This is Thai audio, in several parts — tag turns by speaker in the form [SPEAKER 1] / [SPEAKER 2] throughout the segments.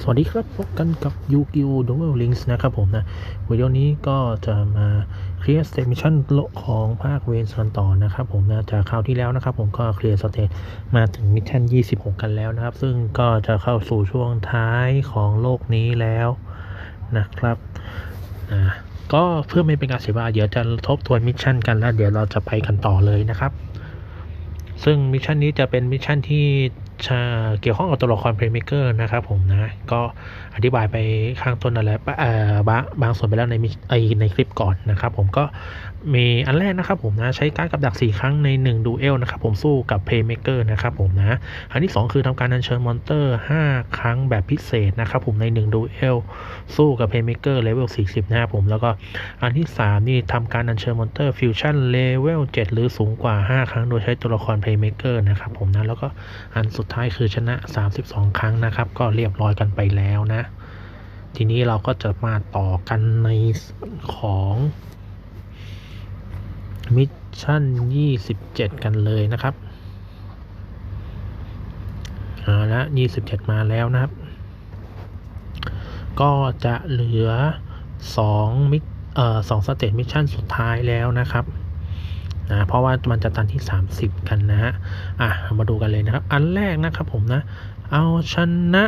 [SPEAKER 1] สวัสดีครับ พบกันกับยูกิโอดูเวลลิงส์นะครับผมนะวิดีโอนี้ก็จะมาเคลียร์สเตมิชันโลของภาคเวนส์กันต่อนะครับผมนะจากคราวที่แล้วนะครับผมก็เคลียร์สเตจมาถึงมิชชั่น 26 กันแล้วนะครับ ซึ่งก็จะเข้าสู่ช่วงท้ายของโลกนี้แล้วนะครับอ่าก็เพื่อไม่เป็นการเสียเวลาเดี๋ยวจะทบทวนมิชชั่นกันแล้วเดี๋ยวเราจะไปกันต่อเลยนะครับ ซึ่งมิชชั่นนี้จะเป็นมิชชั่นที่ เกี่ยวข้องกับตัวละครเพลย์เมเกอร์นะครับผมนะ ก็อธิบายไปข้างต้นนั่นแหละเอ่อบางบางส่วนไปแล้วในไอในคลิปก่อนนะครับผมก็มีอันแรกนะครับผมนะ ใช้การกับดัก 4 ครั้งใน 1 ดูเอลนะครับผมสู้กับเพลย์เมเกอร์นะครับผมนะ อันที่ 2 คือทำการอัญเชิญมอนเตอร์ 5 ครั้งแบบพิเศษนะครับผมใน 1 ดูเอลสู้กับเพลย์เมเกอร์เลเวล40 นะครับผม แล้วก็อันที่ 3 นี่ทำการอัญเชิญมอนเตอร์ฟิวชั่นเลเวล7หรือสูงกว่า 5 ครั้งโดยใช้ตัวละครเพลย์เมเกอร์นะครับผมนะ แล้วก็อันสุดท้ายคือชนะ 32 ครั้งนะครับ ก็เรียบร้อยกันไปแล้วนะ ทีนี้เราก็จะมาต่อกันในของมิชชั่น 27 กันเลยนะครับเอาละ27 มาแล้วนะครับ ก็จะเหลือ 2 มิชเอ่อสองสเตจมิชชั่นสุดท้ายแล้วนะครับ นะเพราะว่ามันจะตันที่ 30 กันนะฮะอะมาดูกันเลยนะครับ อันแรกนะครับผมนะ เอาชนะ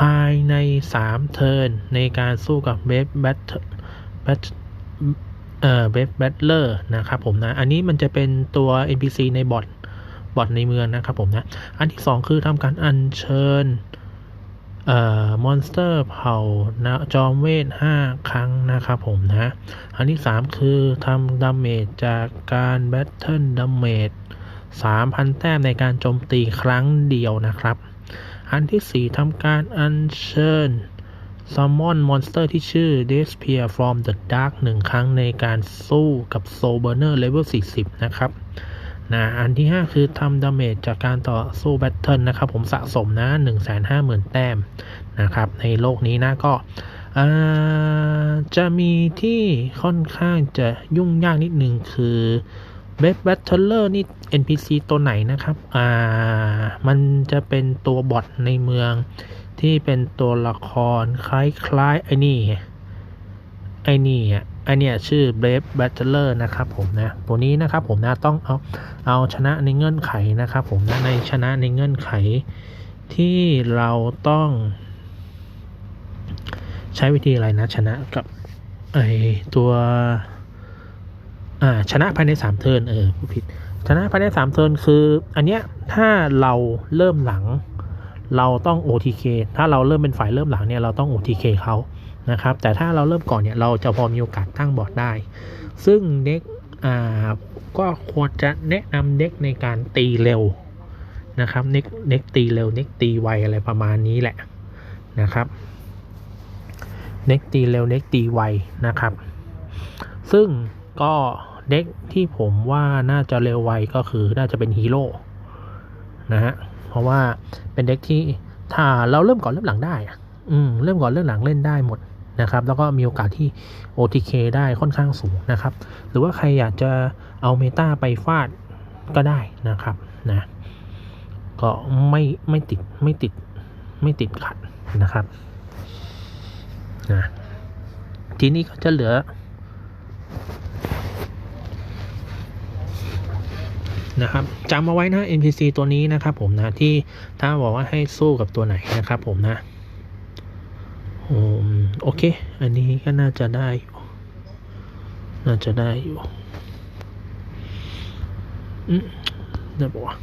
[SPEAKER 1] ภายใน 3 เทิร์นในการสู้กับเบฟแบทแบทเอ่อเบฟแบทเลอร์นะครับผมนะ อันนี้มันจะเป็นตัว NPC ในบอทบอทในเมืองนะครับผมนะ อันที่ 2 คือทำการอัญเชิญ มอนสเตอร์เผ่าจอมเวท 5 ครั้งนะครับผมนะ อันที่ 3 คือทำดาเมจจากการแบทเทิลดาเมจ 3,000 แต้มในการโจมตีครั้งเดียวนะครับ อันที่ 4ทำการอัญเชิญซัมมอนมอนสเตอร์ที่ชื่อ Disappear from the Dark 1 ครั้งในการสู้กับ Soul Burner Level 40 นะครับ นะอันที่ 5 คือทำดาเมจจากการต่อสู้แบทเทิลนะครับผมสะสมนะ 150,000 แต้มนะครับในโลกนี้นะก็จะมีที่ค่อนข้างจะยุ่งยากนิดนึงคือเบสแบทเทเลอร์นี่ NPC ตัวไหนนะครับ อ่า มันจะเป็นตัวบอทในเมืองที่เป็นตัวละครคล้ายๆ ไอ้นี่ไงไอ้นี่อะ ไอเนี่ยชื่อ Brave Battler นะครับผมนะ ตัวนี้นะครับผมนะต้องเอาเอาชนะในเงื่อนไขนะครับผมนะในชนะในเงื่อนไขที่เราต้องใช้วิธีอะไรนะชนะกับไอตัวอ่าชนะภายในสามเทิร์นเออผู้ผิด ชนะภายในสามเทิร์นคือ อันเนี้ยถ้าเราเริ่มหลัง เราต้อง OTK ถ้าเราเริ่มเป็นฝ่ายเริ่มหลังเนี่ยเราต้อง OTK เขา นะครับ แต่ถ้าเราเริ่มก่อนเนี่ยเราจะพอมีโอกาสตั้งบอร์ดได้ ซึ่งเด็กอ่าก็ควรจะแนะนำเด็กในการตีเร็วนะครับเด็กเด็กตีเร็วเด็กตีไวอะไรประมาณนี้แหละนะครับเด็กตีเร็วเด็กตีไวนะครับ ซึ่งก็เด็กที่ผมว่าน่าจะเร็วไวก็คือน่าจะเป็นฮีโร่นะฮะเพราะว่าเป็นเด็กที่ถ้าเราเริ่มก่อนเริ่มหลังได้ออืมเริ่มก่อนเริ่มหลังเล่นได้หมด นะครับ แล้วก็มีโอกาสที่ OTK ได้ค่อนข้างสูงนะครับ หรือว่าใครอยากจะเอาเมตาไปฟาดก็ได้นะครับนะก็ไม่ไม่ติดไม่ติดไม่ติดขัดนะครับนะทีนี้ก็จะเหลือ นะครับจำเอาไว้นะ NPC ตัวนี้นะครับผมนะ ที่ถ้าบอกว่าให้สู้กับตัวไหนนะครับผมนะโอืม โอเค อันนี้ก็น่าจะได้อยู่น่าจะได้อยู่อืมได้ปะวะ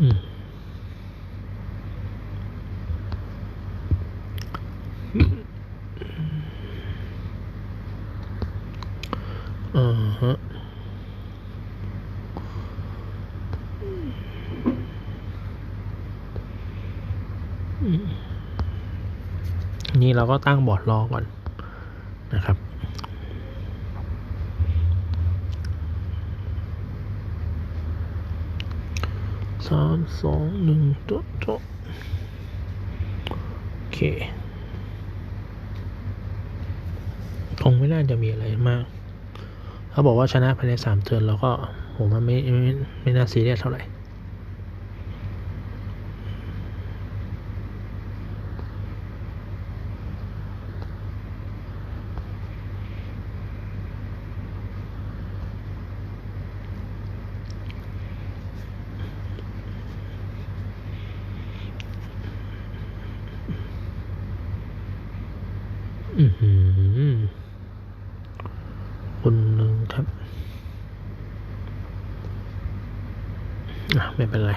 [SPEAKER 1] อืมอ่าฮะอืมนี่ เราก็ตั้งบอร์ดรอก่อนนะครับ สามสองหนึ่งตัวตัวโอเคคงไม่น่าจะมีอะไรมาก เขาบอกว่าชนะภายในสามเทิร์นแล้วก็ผมว่าไม่ไม่ไม่น่าซีเรียสเท่าไหร่ อือหือคนหนึ่งครับอะไม่เป็นไร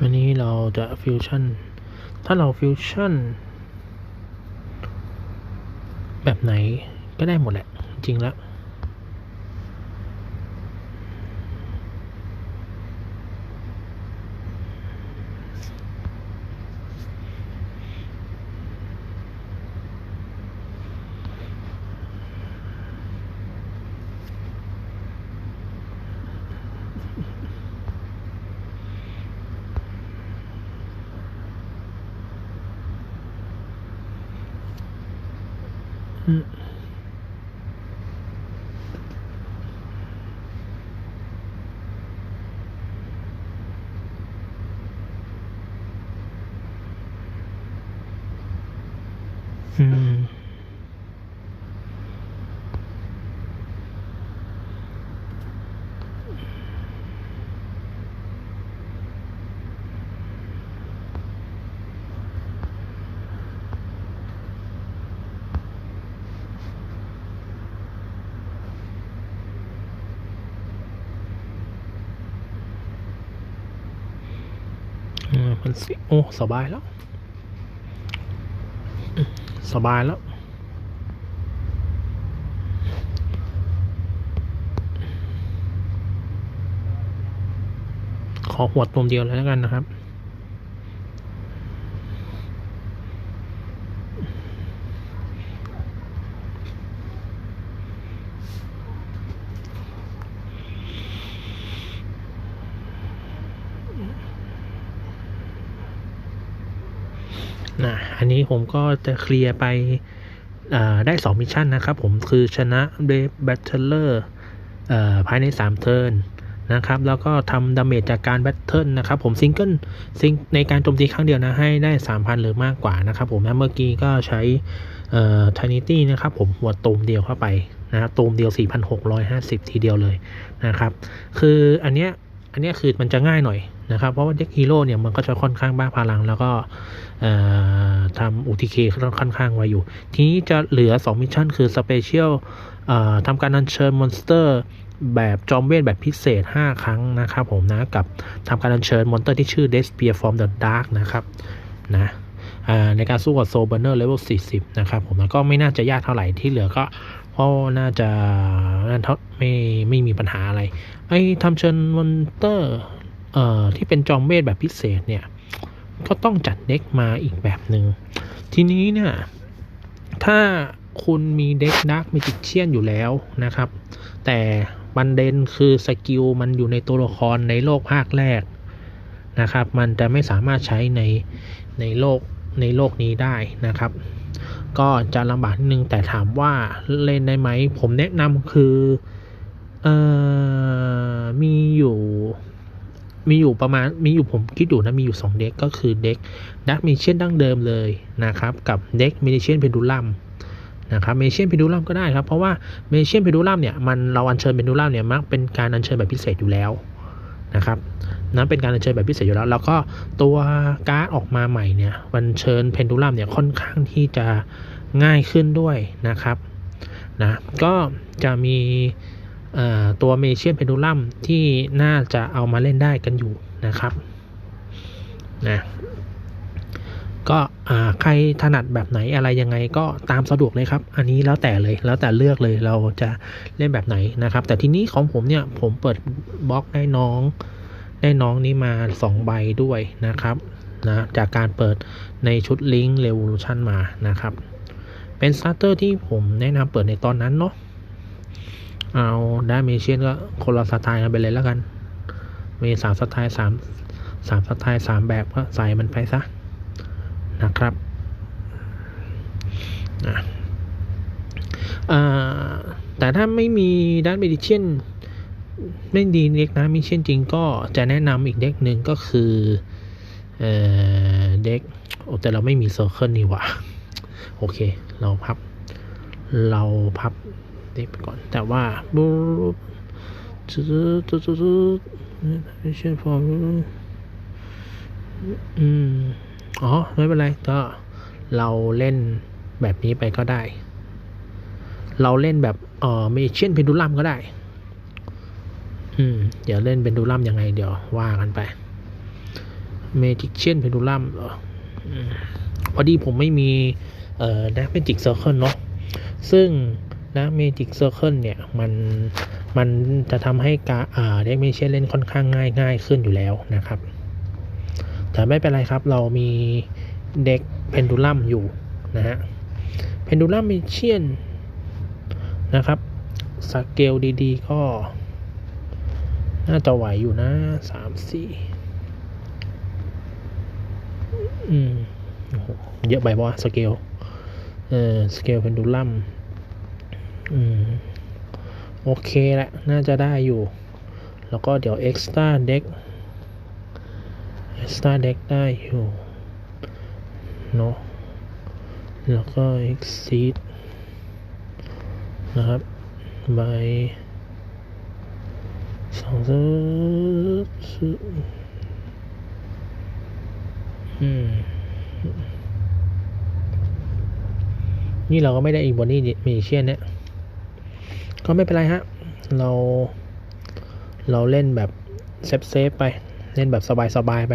[SPEAKER 1] อันนี้ เราจะฟิวชั่น ถ้าเราฟิวชั่น แบบไหนก็ได้หมดแหละ จริงแล้ว อืมอืมอื มันสิ โอ้ สบายแล้ว สบายแล้ว ขอหัวดตัวเดียวเลยแล้วกันนะครับ นี้ผมก็จะเคลียร์ไปได้สองมิชชั่นนะครับผมคือชนะเบฟแบทเทอร์ภายใน 3 เทิร์นนะครับ แล้วก็ทำดาเมจจากการแบทเทิลนะครับผมซิงเกิลซิงในการโจมตีครั้งเดียวนะ ให้ได้ 3,000 หรือมากกว่านะครับผมนะเมื่อกี้ก็ใช้เอ่อทนิตี้นะครับผมหัวตูมเดียวเข้าไปนะครับตูมเดียว 4,650 ทีเดียวเลยนะครับ คืออันเนี้ยอันเนี้ยคือมันจะง่ายหน่อย นะครับ เพราะว่าเด็กฮีโร่เนี่ยมันก็จะค่อนข้างบ้าพลัง แล้วก็เอ่อทำ UTK ค่อนข้างไวอยู่ ทีนี้จะเหลือ 2 มิชชั่นคือสเปเชียลทำการอัญเชิญมอนสเตอร์แบบจอมเวทแบบพิเศษ 5 ครั้งนะครับผมนะ กับทำการอัญเชิญมอนสเตอร์ที่ชื่อ d e s p e a r from the Dark นะครับนะในการสู้กับโซเบอร์เนอร์เลเวล 40 นะครับผมแล้วก็ไม่น่าจะยากเท่าไหร่ที่เหลือก็เพราะน่าจะนั่นเท่าไม่ไม่มีปัญหาอะไร ไอ้ทำเชิญมอนเตอร์เที่เป็นจอมเวทแบบพิเศษเนี่ย ก็ต้องจัดเด็กมาอีกแบบหนึง่งทีนี้เนี่ย ถ้าคุณมีเด็กดักมิจิเชียนอยู่แล้วนะครับ แต่บันเดนคือสกิลมันอยู่ในตัวละครในโลกภาคแรกนะครับ มันจะไม่สามารถใช้ในในโลกในโลกนี้ได้นะครับ ก็จะลำบากนิดนึงแต่ถามว่าเล่นได้ไหม ผมแนะนำคือเอ่อมีอยู่ มีอยู่ประมาณมีอยู่ผมคิดอยู่นะมีอยู่ 2 เด็กก็คือเด็กดักเมเชียนดั้งเดิมเลยนะครับกับเด็กเมเชียนเพนดูลัมนะครับเมเชียนเพนดูลัมก็ได้ครับเพราะว่าเมเชียนเพนดูลัมเนี่ยมันเราอัญเชิญเพนดูลัมเนี่ยมักเป็นการอัญเชิญแบบพิเศษอยู่แล้วนะครับนั้นเป็นการอัญเชิญแบบพิเศษอยู่แล้ว แล้วก็ตัวการ์ดออกมาใหม่เนี่ยอัญเชิญเพนดูลัมเนี่ยค่อนข้างที่จะง่ายขึ้นด้วยนะครับนะก็จะมี ตัวเมเชียนเพนดูลัมที่น่าจะเอามาเล่นได้กันอยู่นะครับนะก็ใครถนัดแบบไหนอะไรยังไงก็ตามสะดวกเลยครับ อันนี้แล้วแต่เลยแล้วแต่เลือกเลยเราจะเล่นแบบไหนนะครับ แต่ทีนี้ของผมเนี่ยผมเปิดบล็อกได้น้อง ได้น้องนี้มา 2 ใบด้วยนะครับนะจากการเปิดในชุด Link Revolution มานะครับ เป็นสตาร์เตอร์ที่ผมแนะนำเปิดในตอนนั้นเนาะ เอาด้เมเชียนก็คนละสไตล์กันไปเลยแล้วกัน มีสามสไตล์สามสามสไตล์สามแบบก็ใส่มันไปซะนะครับนะแต่ถ้าไม่มีด้านเมดิเชียนไม่ดีเด็กนะมิเชียนจริงก็จะแนะนำอีกเด็กหนึ่งก็คือเออเด็กโอ้แต่เราไม่มีเซอร์เคิลนี่หว่า โอเค เราพับ เราพับ เด็กไปก่อน แต่ว่าบูจืดจืดจืดไม่ใช่พอร์มอืมอ๋อ ไม่เป็นไร ก็เราเล่นแบบนี้ไปก็ได้ เราเล่นแบบเออเมเชียนเพนดูลัมก็ได้ อืม เดี๋ยวเล่นเป็นดูลัมยังไง เดี๋ยวว่ากันไป เมจิกเชียนเพนดูลัมเหรอพอดีผมไม่มีเอ่อดักเมจิกเซอร์เคิลเนาะซึ่ง ดักเมจิกเซอร์เคิลเนี่ย มันมันจะทำให้การอ่าเด็กเมเชียนเล่นค่อนข้างง่ายง่ายขึ้นอยู่แล้วนะครับ แต่ไม่เป็นไรครับเรามีเด็กเพนดูลัมอยู่นะฮะเพนดูลัมเมเชียนนะครับสเกลดีๆ ก็ น่าจะไหวอยู่นะสามสี่อืมโอ้โหเยอะไปบ่สเกลเออสเกลเพนดูลัม อืม โอเคแหละ น่าจะได้อยู่ แล้วก็เดี๋ยว extra deck extra deck ได้อยู่เนาะแล้วก็ exceed นะครับ by สองซื้ออืม นี่เราก็ไม่ได้อีกบนนี่มีเชียนเนี่ย ก็ไม่เป็นไรฮะ เรา เราเล่นแบบเซฟเซฟไป เล่นแบบสบายสบายไป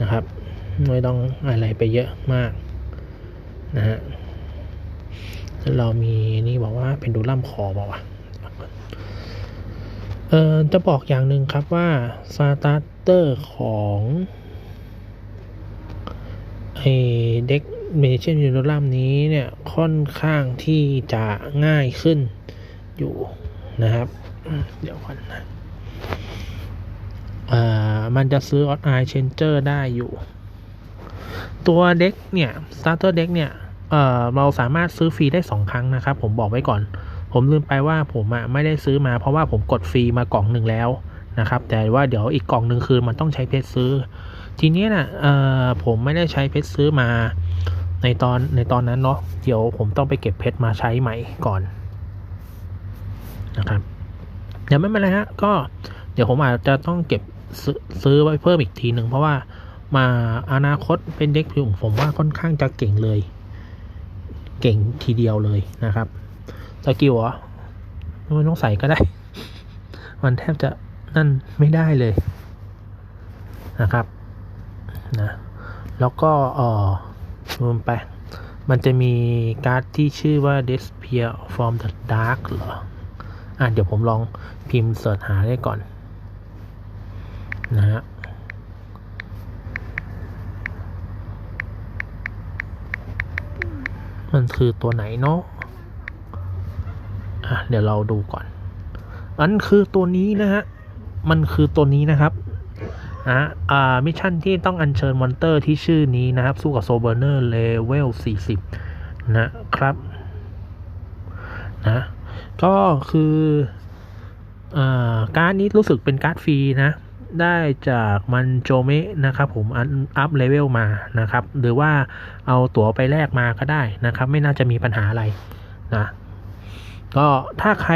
[SPEAKER 1] นะครับ ไม่ต้องอะไรไปเยอะมากนะฮะเรามีนี่บอกว่าเป็นดูลัมคอบอกว่าเออจะบอกอย่างหนึ่งครับว่าสตาร์เตอร์ของไอเด็กเมเชนยูโรลัมนี้เนี่ย ค่อนข้างที่จะง่ายขึ้น อยู่นะครับ เดี๋ยวก่อนนะมันจะซื้อออ t ไอเชนเจอร์ได้อยู่ ตัวเด็กเนี่ยสตาร์เตอร์เด็กเนี่ยเเราสามารถซื้อฟรีได้สองครั้งนะครับ ผมบอกไว้ก่อน ผมลืมไปว่าผมอะไม่ได้ซื้อมาเพราะว่าผมกดฟรีมากล่องหนึ่งแล้วนะครับ แต่ว่าเดี๋ยวอีกกล่องหนึ่งคือมันต้องใช้เพชรซื้อ ทีนี้นะ่ะผมไม่ได้ใช้เพชรซื้อมาในตอนในตอนนั้นเนาะเดี๋ยวผมต้องไปเก็บเพชรมาใช้ใหม่ก่อน นะครับเดี๋ยวไม่เป็นไรฮะก็เดี๋ยวผมอาจจะต้องเก็บซื้อซื้อไว้เพิ่มอีกทีหนึ่งเพราะว่ามาอนาคตเป็นเด็กพิมผมว่าค่อนข้างจะเก่งเลย เก่งทีเดียวเลยนะครับสกิลเหรอไม่ต้องใส่ก็ได้ มันแทบจะนั่นไม่ได้เลยนะครับนะแล้วก็เออรวมไป มันจะมีการ์ดที่ชื่อว่า Disappear from the Dark เหรอ อะเดี๋ยวผมลองพิมพ์เสิร์ชหาได้ก่อน นะฮะมันคือตัวไหนเนาะอะเดี๋ยวเราดูก่อน อันคือตัวนี้นะฮะ มันคือตัวนี้นะครับนะอ่า มิชชั่นที่ต้องอัญเชิญมอนเตอร์ที่ชื่อนี้นะครับ สู้กับโซเบอร์เนอร์เลเวล40 นะครับ นะ ก็คืออการ์ดนี้รู้สึกเป็นการ์ดฟรีนะ ได้จากมันโจเมะนะครับผมอันอัพเลเวลมานะครับ หรือว่าเอาตั๋วไปแลกมาก็ได้นะครับ ไม่น่าจะมีปัญหาอะไรนะ ก็ถ้าใคร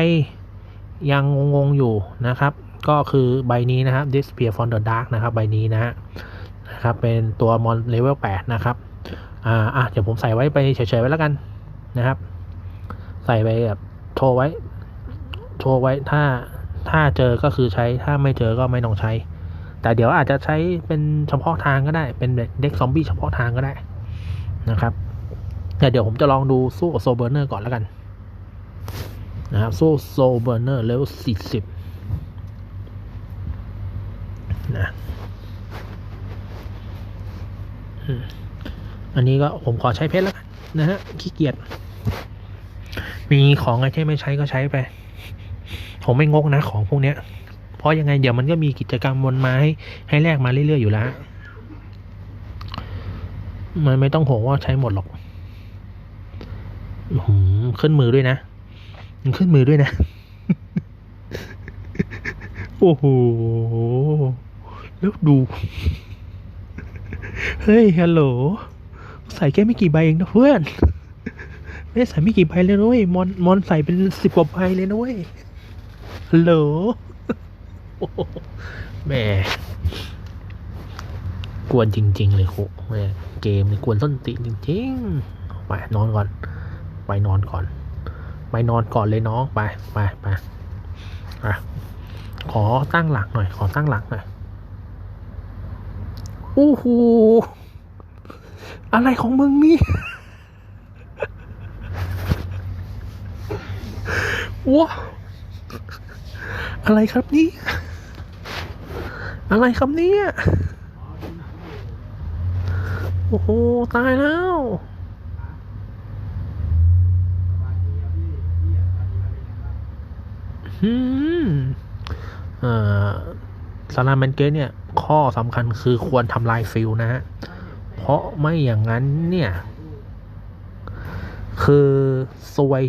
[SPEAKER 1] ยังงงๆอยู่นะครับ ก็คือใบนี้นะครับ Disappear from the Dark นะครับ ใบนี้นะฮะนะครับ เป็นตัวมอนเลเวล8นะครับอ่าอะเดี๋ยวผมใส่ไว้ไปเฉยๆไว้แล้วกันนะครับ ใส่ไปแบบ โชว์ไว้ โชว์ไว้ถ้าถ้าเจอก็คือใช้ถ้าไม่เจอก็ไม่ต้องใช้ แต่เดี๋ยวอาจจะใช้เป็นเฉพาะทางก็ได้ เป็นเด็กซอมบี้เฉพาะทางก็ได้นะครับ แต่เดี๋ยวผมจะลองดูสู้กับโซเบอร์เนอร์ก่อนแล้วกัน นะครับสู้โซเบอร์เนอร์เลเวลสี่สิบนะอันนี้ก็ผมขอใช้เพชรแล้วกันนะฮะขี้เกียจ มีของอะไรที่ไม่ใช้ก็ใช้ไป ผมไม่งกนะของพวกเนี้ย เพราะยังไงเดี๋ยวมันก็มีกิจกรรมวนมาให้ให้แลกมาเรื่อยๆอยู่แล้วมันไม่ต้องห่วงว่าใช้หมดหรอกอื้อหือขึ้นมือด้วยนะมันขึ้นมือด้วยนะ โอ้โห แล้วดู เฮ้ย ฮัลโหล ใส่แค่ไม่กี่ใบเองนะเพื่อน ไม่ได้ใส่ไม่กี่ใบเลยนะเว้ยมอนมอนใส่เป็นสิบกว่าใบเลยนะเว้ยฮัลโหลแหมกวนจริง ๆ เลยโหแหมเกมนี่กวนส้นตีจริงๆไปนอนก่อน ไปนอนก่อน ไปนอนก่อนเลยน้องไปไปไปอะขอตั้งหลักหน่อย ขอตั้งหลักหน่อยโอ้โหอะไรของมึงนี่ ว้าอะไรครับนี่ อะไรครับเนี่ยโอ้โห ตายแล้ว อืมอ่อสลาแมนเกตเนี่ย ข้อสำคัญคือควรทำลายฟิลนะฮะ เพราะไม่อย่างนั้นเนี่ย คือซวย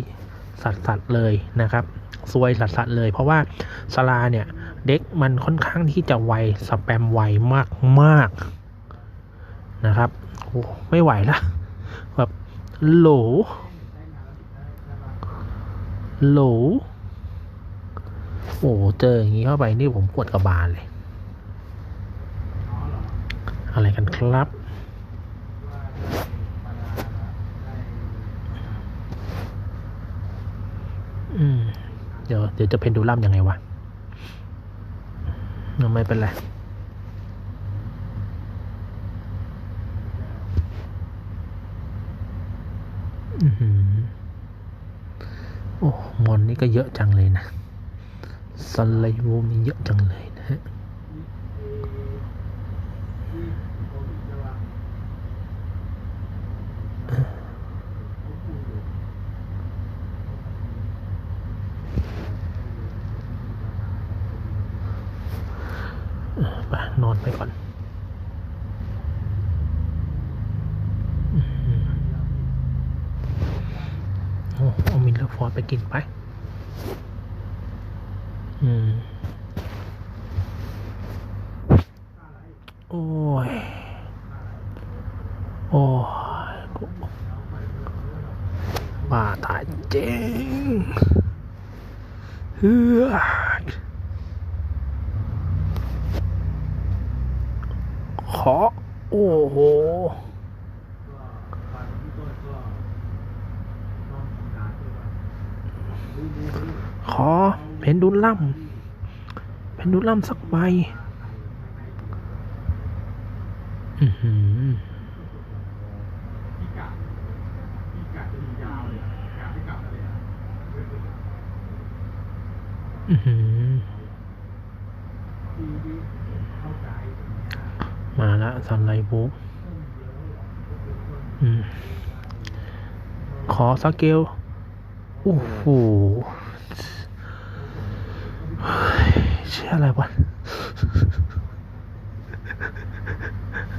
[SPEAKER 1] สัตว์สัตว์เลยนะครับซวยสัตว์สัตว์เลย เพราะว่าสลาเนี่ย เด็กมันค่อนข้างที่จะไวสแปมไวมากมากนะครับโอ้ไม่ไหวละแบบโหลโหลโอ้เจออย่างนี้เข้าไปนี่ผมปวดกระบาลเลย อะไรกันครับ อืม เดี๋ยวจะเพนดูลัมยังไงวะไม่เป็นไรโอ้มอนนี่ก็เยอะจังเลยนะสไลด์วูมีเยอะจังเลยนะฮะ เออไปนอนไปก่อนอืมโอ้เอามินเลอร์ ฟอร์ดไปกินไป อืม โอ้ย โอ้ยกูบ้าตายเจ๊งเฮือดขอ โอ้โห ขอเพนดู ลัมเพนดูลัมสักใบอือหือมาละซันไลบุ๊กอืมขอสเกล โอ้โห เชื่ออะไรวะ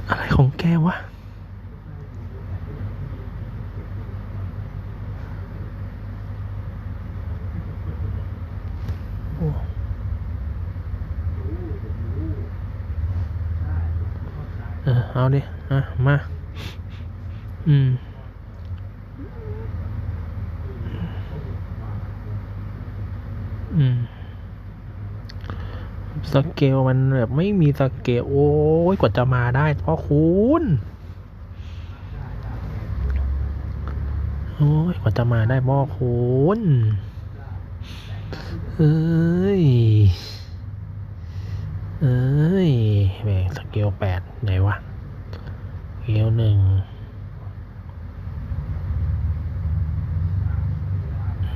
[SPEAKER 1] อะไรของแกวะ โอ้เออเอาดิ อะ มา อืมอืม สเกลมันแบบไม่มีสเกลโอ้ยกว่าจะมาได้เพราะคุณโอ้ยกว่าจะมาได้พราะคุณเอ้ยเอ้ยแม่งสเกลแปดไหนวะสเกลหนึ่ง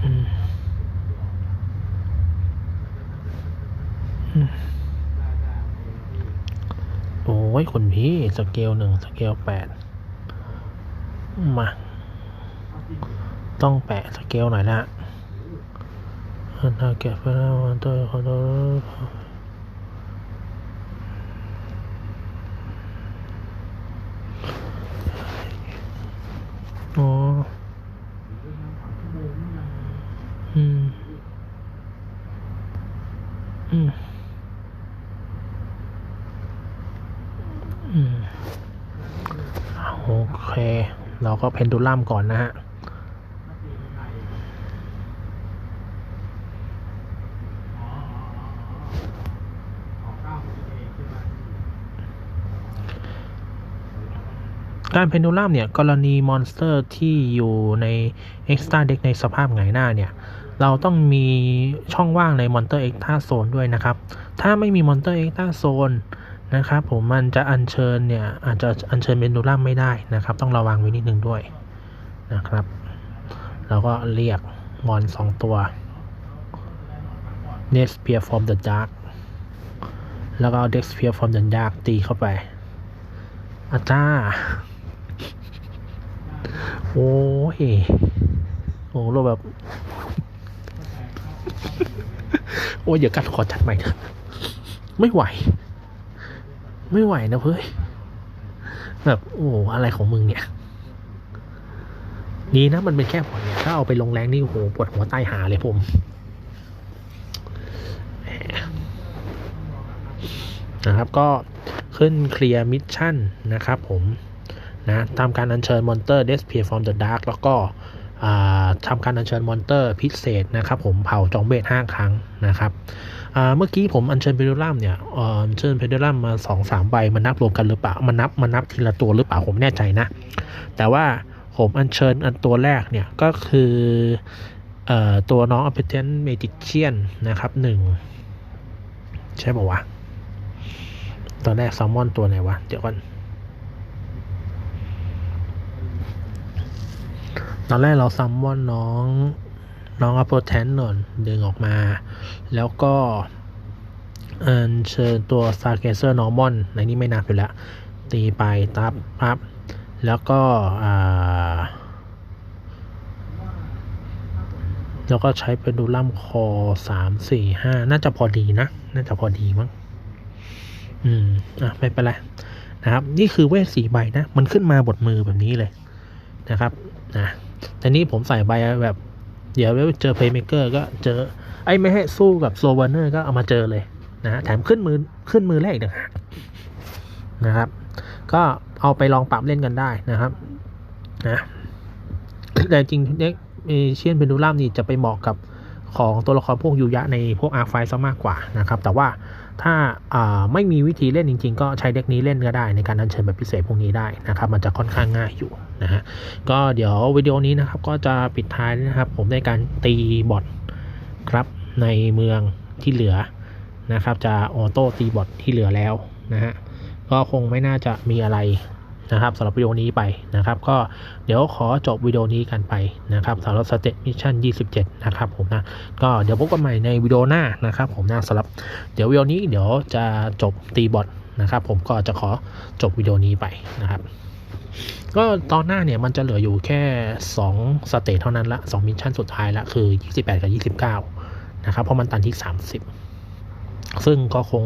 [SPEAKER 1] อืม อืมโอ้ยคุณพี่ สเกลหนึ่งสเกลแปดมา ต้องแปะสเกลหน่อยละถ้าเก็บไปแล้วมันตัวเขาตัวอ๋อม อืม อืม โอเค เรา ก็เพนดูลัมก่อนนะฮะการเพนดูลัมเนี่ย กรณีมอนสเตอร์ที่อยู่ใน Extra Deck ในสภาพหงายหน้าเนี่ย เราต้องมีช่องว่างในมอนเตอร์เอ็กซ์ต้าโซนด้วยนะครับ ถ้าไม่มีมอนเตอร์เอ็กซ์ต้าโซน นะครับผมมันจะอัญเชิญเนี่ยอาจจะอัญเชิญเพนดูลัมไม่ได้นะครับ ต้องระวังไว้นิดนึงด้วยนะครับเราก็เรียกมอนสองตัว n e x p e a r from the Dark แล้วก็ Dex Spear from the Dark ตีเข้าไปอาจ้า โอ้ยโอ้เราแบบ โอ้ยเดี๋ยวกัดขอจัดใหม่เถอะไม่ไหว ไม่ไหวนะเพื่อนแบบโอ้อะไรของมึงเนี่ย นี่นะมันเป็นแค่ผลเนี่ย ถ้าเอาไปลงแรงนี่โอ้โหปวดหัวใต้หาเลยผมนะครับก็ขึ้นเคลียร์มิชชั่นนะครับผมนะทำการอัญเชิญมอนเตอร์เดสเพียฟอร์มเดอะดาร์กแล้วก็ทำการอัญเชิญมอนเตอร์พิเศษนะครับผมเผาจองเบสห้าครั้งนะครับ เมื่อกี้ผมอัญเชิญเพดูลัมเนี่ยอัญเชิญเพดูลัมมาสองสามใบมันนับรวมกันหรือเปล่ามันนับมันนับทีละตัวหรือเปล่าผมแน่ใจนะ แต่ว่าผมอัญเชิญอันตัวแรกเนี่ยก็คืออตัวน้องอ p เ e นเมติเชียนนะครับหนึ่งใช่ป่าวะตอนแรกแซลมอนตัวไหนวะ เดี๋ยวก่อนตอนแรกเราซัมมอนน้อง น้องอ p เ e นนนดึงออกมา แล้วก็เอิเชิญตัวซาเกเซอร์นอร์มอนในนี้ไม่นับอยู่แล้ว ตีไปตับปับแล้วก็แล้วก็ใช้เป็นดูลัมคอสามสี่ห้าน่าจะพอดีนะ น่าจะพอดีมั้งอืม อะ ไม่เป็นไรนะครับ นี่คือเวทสีใบนะ มันขึ้นมาบทมือแบบนี้เลยนะครับ นะแต่นี้ผมใส่ใบแบบ เดี๋ยวเจอเพย์เมเกอร์ก็เจอ ไอ้ไม่ให้สู้กับโซวานเนอร์ก็เอามาเจอเลยนะแถมขึ้นมือขึ้นมือแรกเดียนะครับ ก็เอาไปลองปรับเล่นกันได้นะครับนะแต่จริงเน็กเชียนเพนดูลัมนี่จะไปเหมาะกับของตัวละครพวกยูยะในพวกอาร์ไฟซะมากกว่านะครับ แต่ว่าถ้าไม่มีวิธีเล่นจริง ๆ ก็ใช้เด็กนี้เล่นก็ได้ในการอัญเชิญแบบพิเศษพวกนี้ได้นะครับ มันจะค่อนข้างง่ายอยู่ นะฮะก็เดี๋ยววิดีโอนี้นะครับก็จะปิดท้ายนะครับ ผมในการตีบอทครับในเมืองที่เหลือนะครับ จะออโต้ตีบอทที่เหลือแล้วนะฮะก็คงไม่น่าจะมีอะไรนะครับสำหรับวิดีโอนี้ไปนะครับ ก็เดี๋ยวขอจบวิดีโอนี้กันไปนะครับสำหรับสเตมิชชั่น 27 นะครับผมนะก็เดี๋ยวพบกันใหม่ในวิดีโอหน้านะครับ ผมนะสำหรับเดี๋ยววิดีโอนี้เดี๋ยวจะจบตีบอทนะครับ ผมก็จะขอจบวิดีโอนี้ไปนะครับ ก็ตอนหน้าเนี่ยมันจะเหลืออยู่แค่ 2 สเตจเท่านั้นละ2มิชชั่นสุดท้ายละคือ 28 กับ 29 นะครับ เพราะมันตันที่ 30 ซึ่งก็คง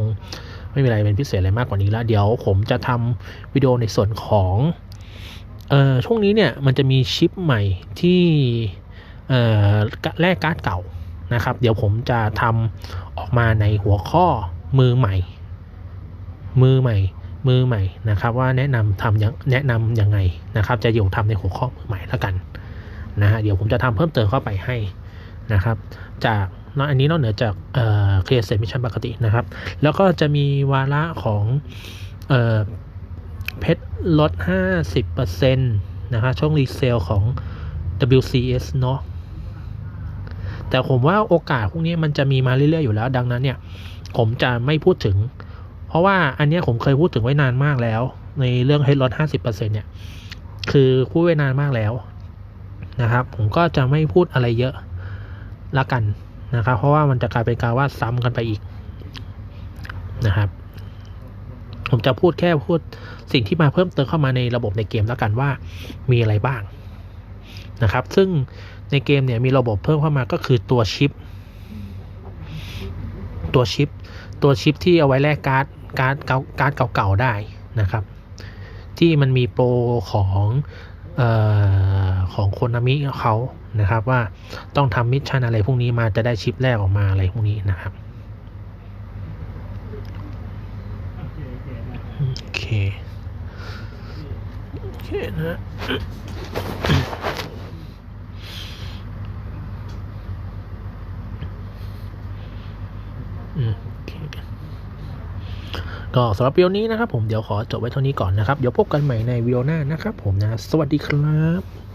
[SPEAKER 1] ไม่มีอะไรเป็นพิเศษอะไรมากกว่านี้แล้ว เดี๋ยวผมจะทำวิดีโอในส่วนของเอ่อช่วงนี้เนี่ยมันจะมีชิปใหม่ที่เอ่อแลกการ์ดเก่านะครับ เดี๋ยวผมจะทำออกมาในหัวข้อมือใหม่ มือใหม่ มือใหม่นะครับ ว่าแนะนำทำยังแนะนำยังไงนะครับ จะอยู่ทำในหัวข้อมือใหม่แล้วกันนะฮะเดี๋ยวผมจะทำเพิ่มเติมเข้าไปให้นะครับ จากนอกอันนี้นอกเหนือจากเอ่อเคลียร์เซมิชันปกตินะครับ แล้วก็จะมีวาระของเอ่อเพชรลด 50%นะครับช่วงรีเซลของ WCS เนาะแต่ผมว่าโอกาสพวกนี้มันจะมีมาเรื่อยๆอยู่แล้ว ดังนั้นเนี่ย ผมจะไม่พูดถึง เพราะว่าอันนี้ผมเคยพูดถึงไว้นานมากแล้ว ในเรื่องให้ลด50%เนี่ย คือพูดไว้นานมากแล้วนะครับ ผมก็จะไม่พูดอะไรเยอะละกันนะครับ เพราะว่ามันจะกลายเป็นการว่าซ้ำกันไปอีกนะครับ ผมจะพูดแค่พูดสิ่งที่มาเพิ่มเติมเข้ามาในระบบในเกมแล้วกันว่ามีอะไรบ้างนะครับ ซึ่งในเกมเนี่ยมีระบบเพิ่มเข้ามาก็คือตัวชิป ตัวชิป ตัวชิปที่เอาไว้แลกการ์ด การ์ดเก่าร์ดเก่าๆได้นะครับ ที่มันมีโปรของออของโคนามิเขานะครับ ว่าต้องทำมิชชั่นอะไรพวกนี้มาจะได้ชิปแรกออกมาอะไรพวกนี้นะครับโอเคโอเคนะอืมโอเค ก็สำหรับวิดีโอนี้นะครับผมเดี๋ยวขอจบไว้เท่านี้ก่อนนะครับ เดี๋ยวพบกันใหม่ในวิดีโอหน้านะครับผมนะ สวัสดีครับ